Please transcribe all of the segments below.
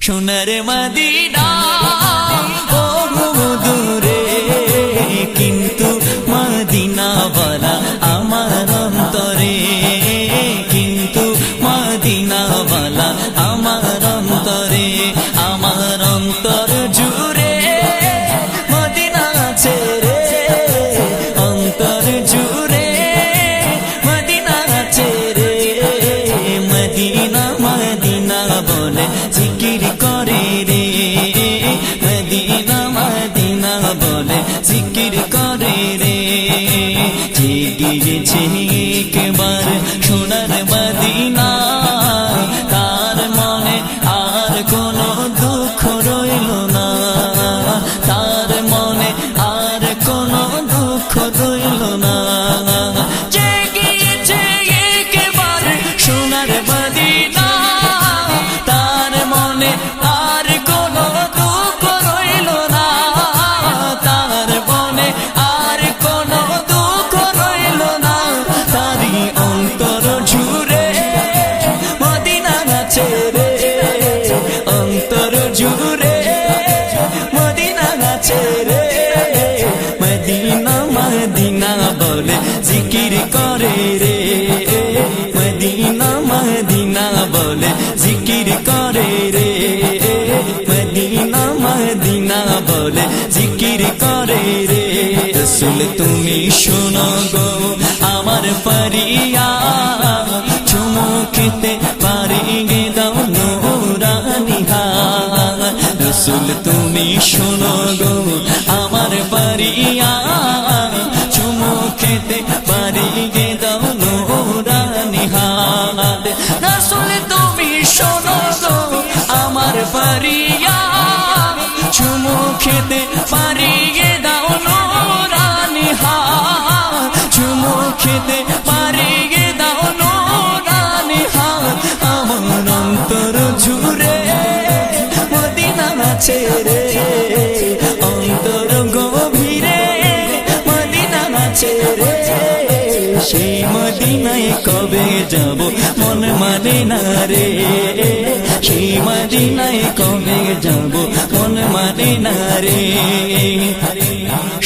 সোনার মদিনা। জেগেছে একবার সোনার মদিনা রসুল তুমি শোনো গো, আমার পারিয়া চুমুকিতে পারি গে দাও নোরানিহা রসুল, তুমি শোনো গো, আমার পারিয়া চুমুকিতে পারি গে দাও নোরানিহা রসুল, তুমি শোনো গো, আমার পারিয়া চুমু খেতে পারি আছে রে। অন্তর গভীরে মদিনা আছে রে। সেই মদিনায় কবে যাব মন মানে না রে। সেই মদিনায় কবে যাব মন মানে না রে।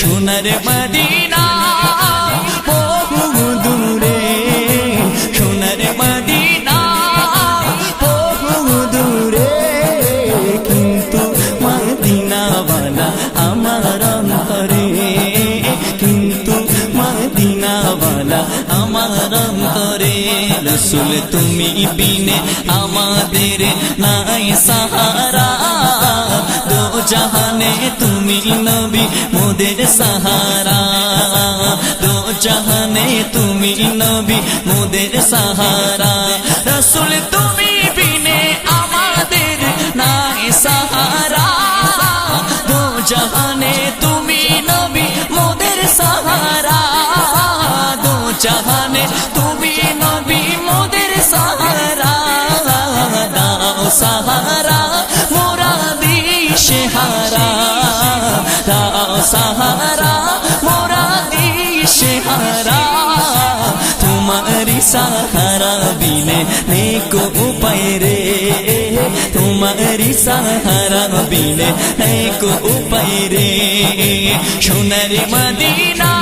সোনার মদিনা রসুল তুমি বিনে আমাদের নাই সাহারা। দো জাহানে তুমি নবী মোদের সাহারা। দো জাহানে তুমি নবী মোদের সাহারা। রসুল তুমি বিনে আমাদের নাই সাহারা। দো জাহানে দাও সাহারা মোরা দিশে হারা তোমারি সাহারা বিনে নেকো উপায় রে তোমারি সাহারা বিনে নেকো উপায় রে সোনার মদিনা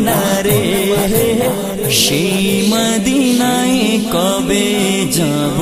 না রে। সেই মদিনায় কবে যাব?